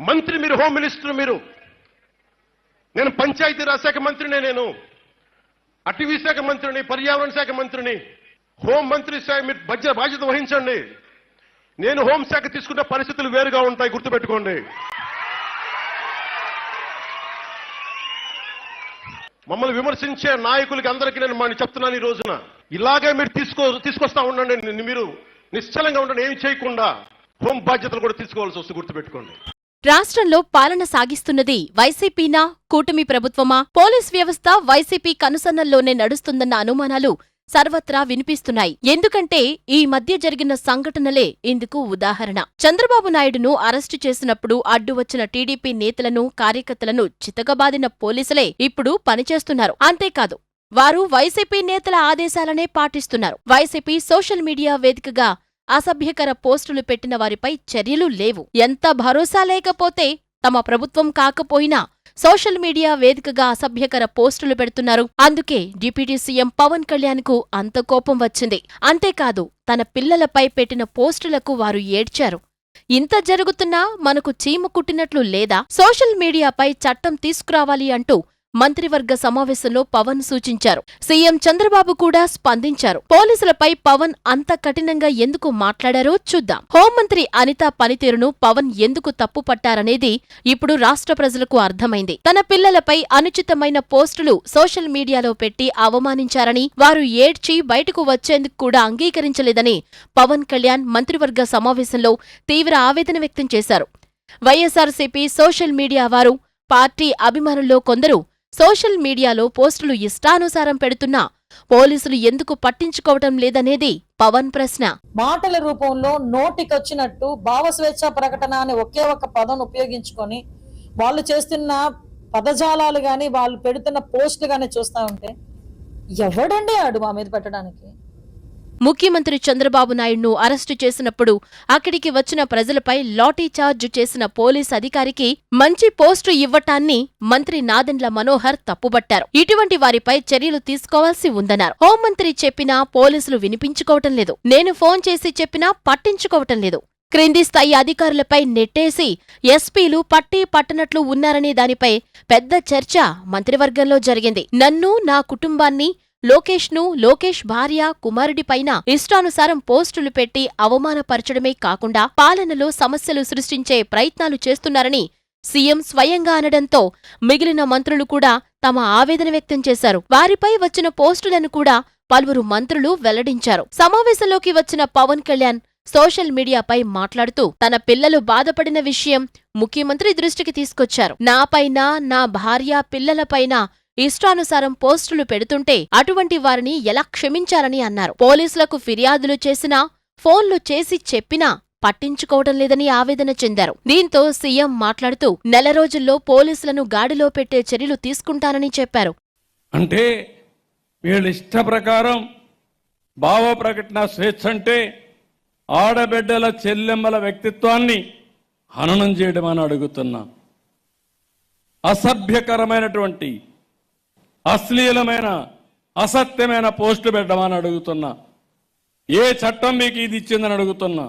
మంత్రి మీరు home minister మీరు. నేను పంచాయతీరాజ్ శాఖ మంత్రినే నేను. అటవీ శాఖ మంత్రిని పర్యావరణ శాఖ మంత్రిని. హోం మంత్రి శాఖ మీరు బడ్జెట్ బాధ్యత వహించండి. నేను హోంశాఖ తీసుకున్న పరిస్థితులు వేరుగా ఉంటాయి గుర్తుపెట్టుకోండి. మమ్మల్ని విమర్శించే నాయకులకి అందరికీ నేను మనం చెప్తున్నాను ఈ రోజున. ఇలాగే మీరు తీసుకో తీసుకొస్తా ఉండండి. మీరు నిశ్చలంగా ఉండండి ఏమి చేయకుండా. హోం బాధ్యతలు కూడా తీసుకోవాల్సి వస్తుంది గుర్తుపెట్టుకోండి. రాష్ట్రంలో పాలన సాగిస్తున్నది వైసీపీనా కూటమి ప్రభుత్వమా? పోలీస్ వ్యవస్థ వైసీపీ కనుసన్నల్లోనే నడుస్తుందన్న అనుమానాలు సర్వత్రా వినిపిస్తున్నాయి. ఎందుకంటే ఈ మధ్య జరిగిన సంఘటనలే ఇందుకు ఉదాహరణ. చంద్రబాబు నాయుడును అరెస్టు చేసినప్పుడు అడ్డువచ్చిన టీడీపీ నేతలను కార్యకర్తలను చితకబాదిన పోలీసులే ఇప్పుడు పనిచేస్తున్నారు. అంతేకాదు వారు వైసీపీ నేతల ఆదేశాలనే పాటిస్తున్నారు. వైసీపీ సోషల్ మీడియా వేదికగా అసభ్యకర పోస్టులు పెట్టిన వారిపై చర్యలు లేవు. ఎంత భరోసా లేకపోతే తమ ప్రభుత్వం కాకపోయినా సోషల్ మీడియా వేదికగా అసభ్యకర పోస్టులు పెడుతున్నారు. అందుకే డిప్యూటీ సీఎం పవన్ కళ్యాణ్కు అంత కోపం వచ్చింది. అంతేకాదు తన పిల్లలపై పెట్టిన పోస్టులకు వారు ఏడ్చారు. ఇంత జరుగుతున్నా మనకు చీమ కుట్టినట్లు లేదా? సోషల్ మీడియాపై చట్టం తీసుకురావాలి అంటూ మంత్రివర్గ సమావేశంలో పవన్ సూచించారు. సీఎం చంద్రబాబు కూడా స్పందించారు. పోలీసులపై పవన్ అంత కఠినంగా ఎందుకు మాట్లాడారో చూద్దాం. హోంమంత్రి అనిత పనితీరును పవన్ ఎందుకు తప్పు పట్టారనేది ఇప్పుడు రాష్ట్ర ప్రజలకు అర్థమైంది. తన పిల్లలపై అనుచితమైన పోస్టులు సోషల్ మీడియాలో పెట్టి అవమానించారని వారు ఏడ్చి బయటకు వచ్చేందుకు కూడా అంగీకరించలేదని పవన్ కళ్యాణ్ మంత్రివర్గ సమావేశంలో తీవ్ర ఆవేదన వ్యక్తం చేశారు. వైఎస్ఆర్సీపీ సోషల్ మీడియా వారు పార్టీ అభిమానుల్లో కొందరు సోషల్ మీడియాలో పోస్టులు ఇష్టానుసారం పెడుతున్నా పోలీసులు ఎందుకు పట్టించుకోవటం లేదనేది పవన్ ప్రశ్న. మాటల రూపంలో నోటికొచ్చినట్టు భావస్వేచ్ఛ ప్రకటన అనే ఒకే ఒక పదం ఉపయోగించుకొని వాళ్ళు చేస్తున్న పదజాలాలు గాని వాళ్ళు పెడుతున్న పోస్టులు గాని చూస్తా ఉంటే ఎవడండి ఆడు మా మీద పెట్టడానికి? ముఖ్యమంత్రి చంద్రబాబు నాయుడును అరెస్టు చేసినప్పుడు అక్కడికి వచ్చిన ప్రజలపై లాఠీ చార్జ్ చేసిన పోలీస్ అధికారికి మంచి పోస్టు ఇవ్వటాన్ని మంత్రి నాదెండ్ల మనోహర్ తప్పుబట్టారు. ఇటువంటి వారిపై చర్యలు తీసుకోవాల్సి ఉందన్నారు. హోంమంత్రి చెప్పినా పోలీసులు వినిపించుకోవటం లేదు. నేను ఫోన్ చేసి చెప్పినా పట్టించుకోవటం లేదు. క్రింది స్థాయి అధికారులపై నెట్టేసి ఎస్పీలు పట్టి పట్టనట్లు ఉన్నారనే దానిపై పెద్ద చర్చ మంత్రివర్గంలో జరిగింది. నన్ను నా కుటుంబాన్ని లోకేష్ను లోకేష్ భార్య కుమారుడిపైన ఇష్టానుసారం పోస్టులు పెట్టి అవమానపరచడమే కాకుండా పాలనలో సమస్యలు సృష్టించే ప్రయత్నాలు చేస్తున్నారని సీఎం స్వయంగా అనడంతో మిగిలిన మంత్రులు కూడా తమ ఆవేదన వ్యక్తం చేశారు. వారిపై వచ్చిన పోస్టులను కూడా పలువురు మంత్రులు వెల్లడించారు. సమావేశంలోకి వచ్చిన పవన్ కళ్యాణ్ సోషల్ మీడియాపై మాట్లాడుతూ తన పిల్లలు బాధపడిన విషయం ముఖ్యమంత్రి దృష్టికి తీసుకొచ్చారు. నాపైన నా భార్య పిల్లలపైన ఇష్టానుసారం పోస్టులు పెడుతుంటే అటువంటి వారిని ఎలా క్షమించాలని అన్నారు. పోలీసులకు ఫిర్యాదులు చేసినా ఫోన్లు చేసి చెప్పినా పట్టించుకోవడం లేదని ఆవేదన చెందారు. దీంతో సీఎం మాట్లాడుతూ నెల రోజుల్లో పోలీసులను గాడిలో పెట్టే చర్యలు తీసుకుంటానని చెప్పారు. అంటే వీళ్ళ ఇష్ట ప్రకారం భావ ప్రకటన స్వేచ్ఛ అంటే ఆడబిడ్డల చెల్లెమ్మల వ్యక్తిత్వాన్ని హననం చేయడం అని అడుగుతున్నా. అసభ్యకరమైనటువంటి అశ్లీలమైన అసత్యమైన పోస్టులు పెట్టమని అడుగుతున్నా ఏ చట్టం మీకు ఇది ఇచ్చిందని అడుగుతున్నా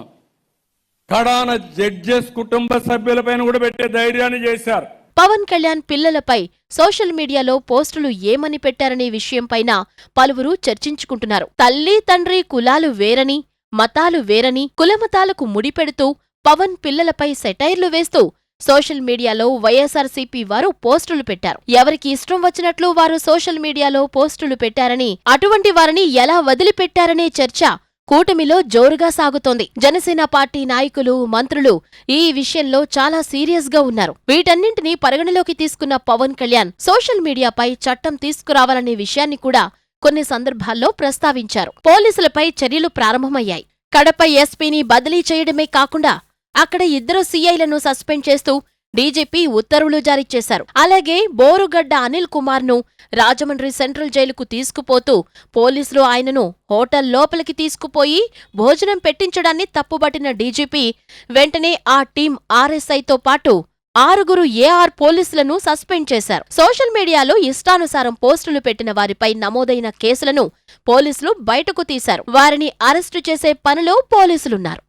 కడాన జడ్జెస్ కుటుంబ సభ్యులపైన కూడా పెట్టే ధైర్యాన్ని చేశారు. పవన్ కళ్యాణ్ పిల్లలపై సోషల్ మీడియాలో పోస్టులు ఏమని పెట్టారనే విషయంపైన పలువురు చర్చించుకుంటున్నారు. తల్లి తండ్రి కులాలు వేరని మతాలు వేరని కులమతాలకు ముడిపెడుతూ పవన్ పిల్లలపై సెటైర్లు వేస్తూ సోషల్ మీడియాలో వైఎస్ఆర్సీపీ వారు పోస్టులు పెట్టారు. ఎవరికి ఇష్టం వచ్చినట్లు వారు సోషల్ మీడియాలో పోస్టులు పెట్టారని అటువంటి వారిని ఎలా వదిలిపెట్టారనే చర్చ కూటమిలో జోరుగా సాగుతోంది. జనసేన పార్టీ నాయకులు మంత్రులు ఈ విషయంలో చాలా సీరియస్గా ఉన్నారు. వీటన్నింటినీ పరిగణలోకి తీసుకున్న పవన్ కళ్యాణ్ సోషల్ మీడియాపై చట్టం తీసుకురావాలనే విషయాన్ని కూడా కొన్ని సందర్భాల్లో ప్రస్తావించారు. పోలీసులపై చర్యలు ప్రారంభమయ్యాయి. కడప ఎస్పీని బదిలీ చేయడమే కాకుండా అక్కడ ఇద్దరు సీఐలను సస్పెండ్ చేస్తూ డీజీపీ ఉత్తర్వులు జారీ చేశారు. అలాగే బోరుగడ్డ అనిల్ కుమార్ను రాజమండ్రి సెంట్రల్ జైలుకు తీసుకుపోతూ పోలీసులు ఆయనను హోటల్ లోపలికి తీసుకుపోయి భోజనం పెట్టించడాన్ని తప్పుబట్టిన డీజీపీ వెంటనే ఆ టీం ఆర్ఎస్ఐతో పాటు ఆరుగురు ఏఆర్ పోలీసులను సస్పెండ్ చేశారు. సోషల్ మీడియాలో ఇష్టానుసారం పోస్టులు పెట్టిన వారిపై నమోదైన కేసులను పోలీసులు బయటకు తీశారు. వారిని అరెస్టు చేసే పనిలో పోలీసులున్నారు.